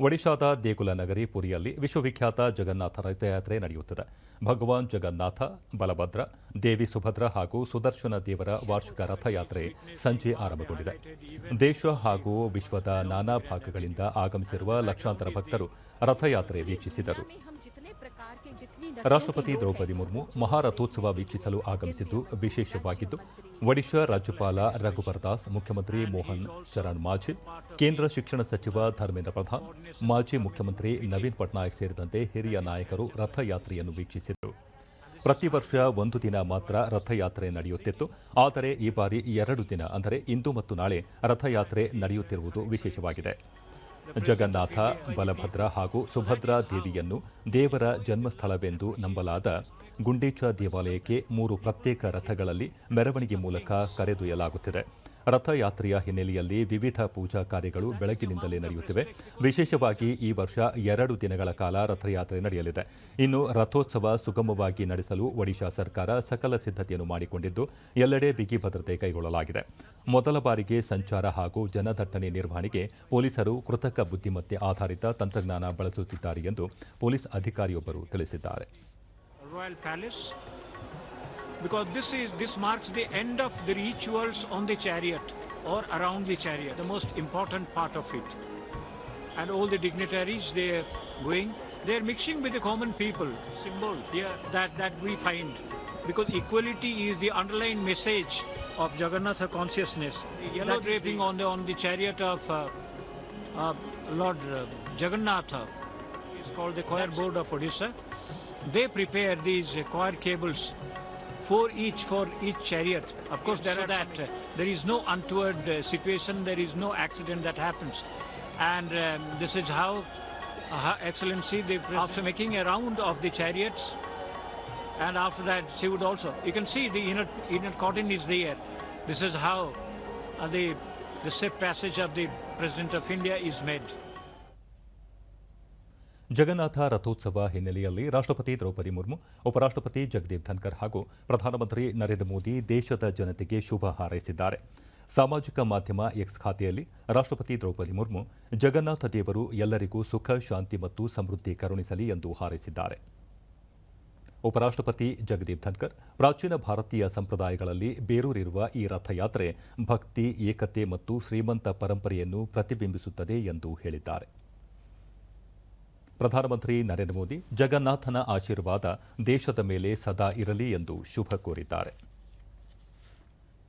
ಒಡಿಶಾದ ದೇಗುಲ ನಗರಿ ಪುರಿಯಲ್ಲಿ ವಿಶ್ವವಿಖ್ಯಾತ ಜಗನ್ನಾಥ ರಥಯಾತ್ರೆ ನಡೆಯುತ್ತಿದೆ. ಭಗವಾನ್ ಜಗನ್ನಾಥ, ಬಲಭದ್ರ, ದೇವಿ ಸುಭದ್ರ ಹಾಗೂ ಸುದರ್ಶನ ದೇವರ ವಾರ್ಷಿಕ ರಥಯಾತ್ರೆ ಸಂಜೆ ಆರಂಭಗೊಂಡಿದೆ. ದೇಶ ಹಾಗೂ ವಿಶ್ವದ ನಾನಾ ಭಾಗಗಳಿಂದ ಆಗಮಿಸಿರುವ ಲಕ್ಷಾಂತರ ಭಕ್ತರು ರಥಯಾತ್ರೆ ವೀಕ್ಷಿಸಿದರು. ರಾಷ್ಟ್ರಪತಿ ದ್ರೌಪದಿ ಮುರ್ಮು ಮಹಾರಥೋತ್ಸವ ವೀಕ್ಷಿಸಲು ಆಗಮಿಸಿದ್ದು ವಿಶೇಷವಾಗಿದ್ದು, ಒಡಿಶಾ ರಾಜ್ಯಪಾಲ ರಘುಬರ್ ದಾಸ್, ಮುಖ್ಯಮಂತ್ರಿ ಮೋಹನ್ ಚರಣ್ ಮಾಝಿ ಕೇಂದ್ರ ಶಿಕ್ಷಣ ಸಚಿವ ಧರ್ಮೇಂದ್ರ ಪ್ರಧಾನ್, ಮಾಜಿ ಮುಖ್ಯಮಂತ್ರಿ ನವೀನ್ ಪಟ್ನಾಯಕ್ ಸೇರಿದಂತೆ ಹಿರಿಯ ನಾಯಕರು ರಥಯಾತ್ರೆಯನ್ನು ವೀಕ್ಷಿಸಿದರು. ಪ್ರತಿ ವರ್ಷ ಒಂದು ದಿನ ಮಾತ್ರ ರಥಯಾತ್ರೆ ನಡೆಯುತ್ತಿತ್ತು. ಆದರೆ ಈ ಬಾರಿ ಎರಡು ದಿನ, ಅಂದರೆ ಇಂದು ಮತ್ತು ನಾಳೆ ರಥಯಾತ್ರೆ ನಡೆಯುತ್ತಿರುವುದು ವಿಶೇಷವಾಗಿದೆ. ಜಗನ್ನಾಥ ಬಲಭದ್ರ ಹಾಗೂ ಸುಭದ್ರಾ ದೇವಿಯನ್ನು ದೇವರ ಜನ್ಮಸ್ಥಳವೆಂದು ನಂಬಲಾದ ಗುಂಡೀಚ ದೇವಾಲಯಕ್ಕೆ ಮೂರು ಪ್ರತ್ಯೇಕ ರಥಗಳಲ್ಲಿ ಮೆರವಣಿಗೆ ಮೂಲಕ ಕರೆದೊಯ್ಯಲಾಗುತ್ತಿದೆ. ರಥಯಾತ್ರೆಯ ಹಿನ್ನೆಲೆಯಲ್ಲಿ ವಿವಿಧ ಪೂಜಾ ಕಾರ್ಯಗಳು ಬೆಳಗಿನಿಂದಲೇ ನಡೆಯುತ್ತಿವೆ. ವಿಶೇಷವಾಗಿ ಈ ವರ್ಷ ಎರಡು ದಿನಗಳ ಕಾಲ ರಥಯಾತ್ರೆ ನಡೆಯಲಿದೆ. ಇನ್ನು ರಥೋತ್ಸವ ಸುಗಮವಾಗಿ ನಡೆಸಲು ಒಡಿಶಾ ಸರ್ಕಾರ ಸಕಲ ಸಿದ್ಧತೆಯನ್ನು ಮಾಡಿಕೊಂಡಿದ್ದು, ಎಲ್ಲೆಡೆ ಬಿಗಿ ಭದ್ರತೆ ಕೈಗೊಳ್ಳಲಾಗಿದೆ. ಮೊದಲ ಬಾರಿಗೆ ಸಂಚಾರ ಹಾಗೂ ಜನದಟ್ಟಣೆ ನಿರ್ವಹಣೆಗೆ ಪೊಲೀಸರು ಕೃತಕ ಬುದ್ಧಿಮತ್ತೆ ಆಧಾರಿತ ತಂತ್ರಜ್ಞಾನ ಬಳಸುತ್ತಿದ್ದಾರೆ ಎಂದು ಪೊಲೀಸ್ ಅಧಿಕಾರಿಯೊಬ್ಬರು ತಿಳಿಸಿದ್ದಾರೆ. Royal Palace because this is this marks the end of the rituals on the chariot or around the chariot the most important part of it. And all the dignitaries they are going they are mixing with the common people symbol here that that we find because equality is the underlying message of Jagannatha consciousness. The yellow draping on the on the chariot of uh, uh, Lord uh, Jagannatha is called the choir board of Odisha they prepare these choir cables for each for each chariot. Of course there are that. Uh, there is no untoward uh, situation. There is no accident that happens. And um, this is how uh, excellency the after making a round of the chariots and after that she would also you can see the inner inner curtain is there. This is how uh, the the safe passage of the president of india is made Jagannath ರಥೋತ್ಸವ ಹಿನ್ನೆಲೆಯಲ್ಲಿ ರಾಷ್ಟ್ರಪತಿ ದ್ರೌಪದಿ ಮುರ್ಮು, ಉಪರಾಷ್ಟ್ರಪತಿ ಜಗದೀಪ್ ಧನ್ಕರ್ ಹಾಗೂ ಪ್ರಧಾನಮಂತ್ರಿ ನರೇಂದ್ರ ಮೋದಿ ದೇಶದ ಜನತೆಗೆ ಶುಭ ಹಾರೈಸಿದ್ದಾರೆ. ಸಾಮಾಜಿಕ ಮಾಧ್ಯಮ ಎಕ್ಸ್ ಖಾತೆಯಲ್ಲಿ ರಾಷ್ಟ್ರಪತಿ ದ್ರೌಪದಿ ಮುರ್ಮು, ಜಗನ್ನಾಥ ದೇವರು ಎಲ್ಲರಿಗೂ ಸುಖ, ಶಾಂತಿ ಮತ್ತು ಸಮೃದ್ಧಿ ಕರುಣಿಸಲಿ ಎಂದು ಹಾರೈಸಿದ್ದಾರೆ. ಉಪರಾಷ್ಟ್ರಪತಿ ಜಗದೀಪ್ ಧನ್ಕರ್, ಪ್ರಾಚೀನ ಭಾರತೀಯ ಸಂಪ್ರದಾಯಗಳಲ್ಲಿ ಬೇರೂರಿರುವ ಈ ರಥಯಾತ್ರೆ ಭಕ್ತಿ, ಏಕತೆ ಮತ್ತು ಶ್ರೀಮಂತ ಪರಂಪರೆಯನ್ನು ಪ್ರತಿಬಿಂಬಿಸುತ್ತದೆ ಎಂದು ಹೇಳಿದ್ದಾರೆ. ಪ್ರಧಾನಮಂತ್ರಿ ನರೇಂದ್ರ ಮೋದಿ ಜಗನ್ನಾಥನ ಆಶೀರ್ವಾದ ದೇಶದ ಮೇಲೆ ಸದಾ ಇರಲಿ ಎಂದು ಶುಭ ಕೋರಿದ್ದಾರೆ.